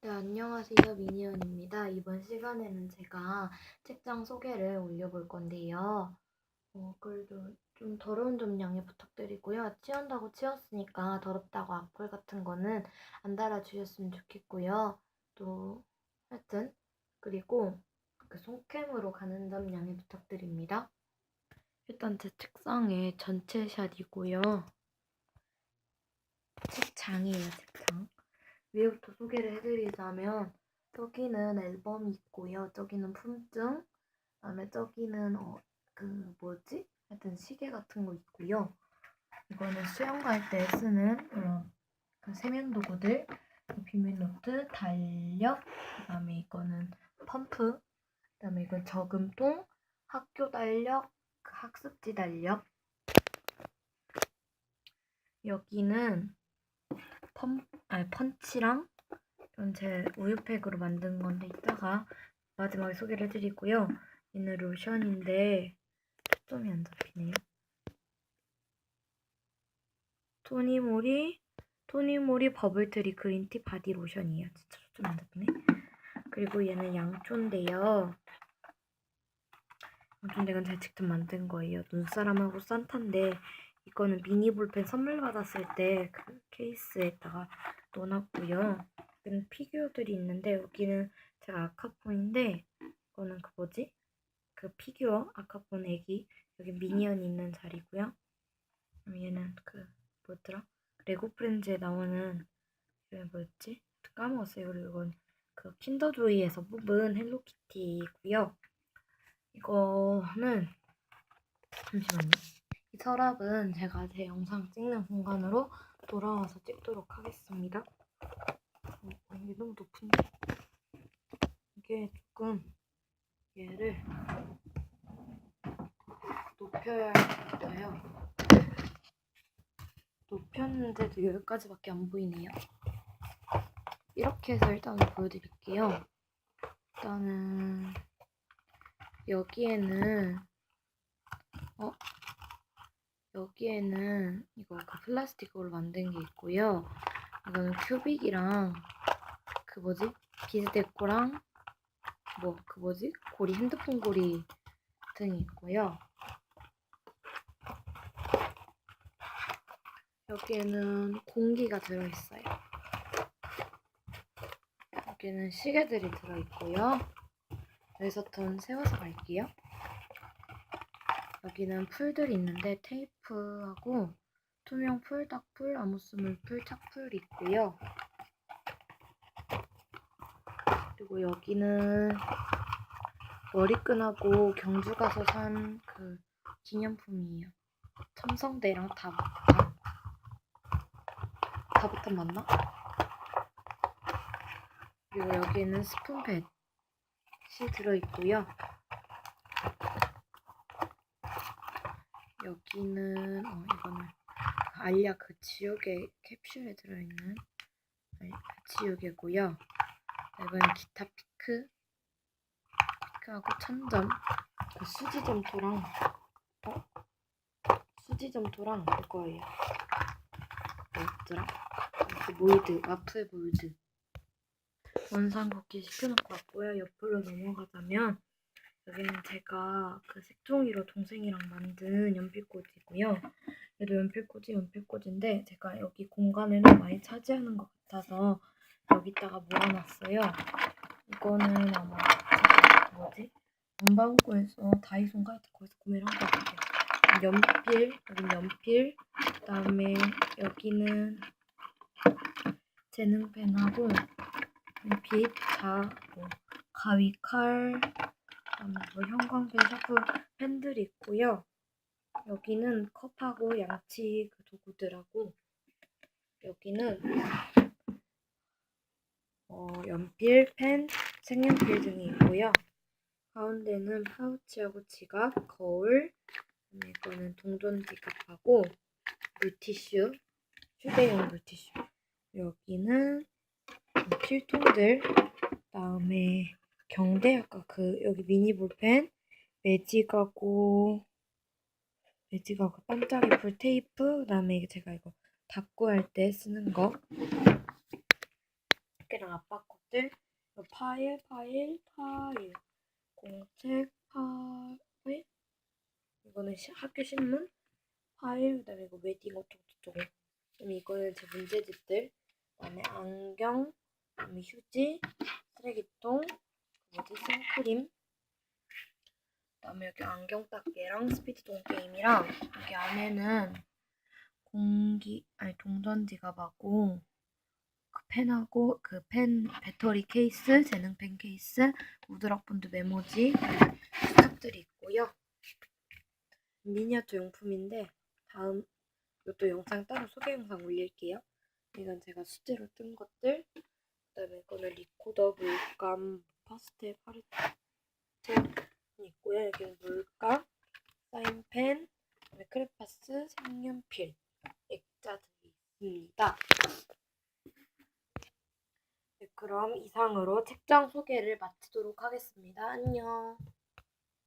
네, 안녕하세요. 미니언입니다. 이번 시간에는 제가 책장 소개를 올려볼 건데요. 어, 그래도 좀 더러운 점 양해 부탁드리고요. 치운다고 치웠으니까 더럽다고 악플 같은 거는 안 달아주셨으면 좋겠고요. 또, 하여튼, 그리고 그 손캠으로 가는 점 양해 부탁드립니다. 일단 제 책상에 전체 샷이고요. 책장이에요, 책장. 위에부터 소개를 해드리자면 저기는 앨범이 있고요. 저기는 품증, 그다음에 저기는 어, 그 뭐지? 하여튼 시계 같은 거 있고요. 이거는 수영 갈 때 쓰는 이런 그 세면 도구들, 비밀 노트, 달력, 그다음에 이거는 펌프, 그다음에 이건 저금통, 학교 달력, 그 학습지 달력. 여기는 펌, 아니 펀치랑 이건 제 우유팩으로 만든 건데 이따가 마지막에 소개를 해드리고요. 얘는 로션인데 초점이 안 잡히네요. 토니모리 토니모리 버블트리 그린티 바디 로션이에요. 진짜 초점 안 잡히네. 그리고 얘는 양초인데요. 양초인데 제가 직접 만든 거예요. 눈사람하고 산타인데 이거는 미니 볼펜 선물 받았을 때 그 케이스에다가 넣어놨고요. 여기는 피규어들이 있는데 여기는 제가 아카폰인데 이거는 그 뭐지? 그 피규어 아카폰 애기 여기 미니언 있는 자리고요. 그럼 얘는 그 뭐더라? 레고 프렌즈에 나오는 이게 뭐였지? 까먹었어요. 그리고 이건 그 킨더조이에서 뽑은 헬로키티이고요. 이거는 잠시만요. 이 서랍은 제가 제 영상 찍는 공간으로 돌아와서 찍도록 하겠습니다. 어, 이게 너무 높은데? 이게 조금 얘를 높여야 할까요? 높였는데도 여기까지밖에 안 보이네요. 이렇게 해서 일단 보여드릴게요. 일단은 여기에는 어 여기에는 이거 그 플라스틱으로 만든 게 있고요. 이거는 큐빅이랑 그 뭐지? 비즈데코랑 뭐 그 뭐지? 고리 핸드폰 고리 등이 있고요. 여기에는 공기가 들어있어요. 여기는 시계들이 들어있고요. 레서턴 세워서 갈게요. 여기는 풀들이 있는데 테이프하고 투명 풀, 딱풀, 아무스물 풀, 착풀 있고요. 그리고 여기는 머리끈하고 경주 가서 산 그 기념품이에요. 첨성대랑 다부탑. 다부탑 맞나? 그리고 여기는 스푼팻이 들어있고요. 여기는 어 이거는 알약 그 지우개 캡슐에 들어있는 지우개고요. 이건 기타 피크 피크하고 천점 그 수지 점토랑 어? 수지 점토랑 그거예요. 뭐였더라? 그 몰드 와플 몰드 원상 걷기 시켜놓고 왔고요. 옆으로 넘어가자면 여기는 제가 그 색종이로 동생이랑 만든 연필꽂이고요. 얘도 연필꽂이 연필꽂이인데 제가 여기 공간을 많이 차지하는 것 같아서 여기다가 몰아놨어요. 이거는 아마 뭐지? 문방구에서 다이소인가 하여튼 거기서 구매를 한 것 같아요. 연필, 여긴 연필, 그 다음에 여기는 재능펜하고 빛, 자, 뭐 가위, 칼, 음에 뭐 형광펜, 샤프, 펜들이 있고요. 여기는 컵하고 양치 그 도구들하고 여기는 어, 연필, 펜, 색연필 등이 있고요. 가운데는 파우치하고 지갑, 거울, 이거는 동전 지갑하고 물티슈, 휴대용 물티슈. 여기는 필통들, 그다음에 경대 아까 그 여기 미니 볼펜, 매직하고 매직하고 반짝이 불 테이프, 그다음에 제가 이거 닦고 할 때 쓰는 거. 책이랑 아빠 것들 파일, 파일, 파일, 공책, 파일. 이거는 시- 학교 신문, 파일, 그다음에 이거 웨딩 어쩌고 저쩌고. 그다음에 이거는 제 문제집들. 그다음에 안경, 그다음에 휴지, 쓰레기통, 뭐지 생크림. 그다음에 여기 안경 닦개랑 스피드 동 게임이랑 여기 안에는 공기 아니 동전 지갑하고 그 펜하고 그 펜 배터리 케이스, 재능펜 케이스, 우드락 본드 메모지 수첩들이 있고요. 미니어처 용품인데 다음 이것도 영상 따로 소개 영상 올릴게요. 이건 제가 수제로 뜬 것들. 그다음에 이거는 리코더, 물감, 파스텔, 파레트 있고요. 여기는 물감, 사인펜, 크레파스, 색연필, 액자들이 있습니다. 네, 그럼 이상으로 책장 소개를 마치도록 하겠습니다. 안녕.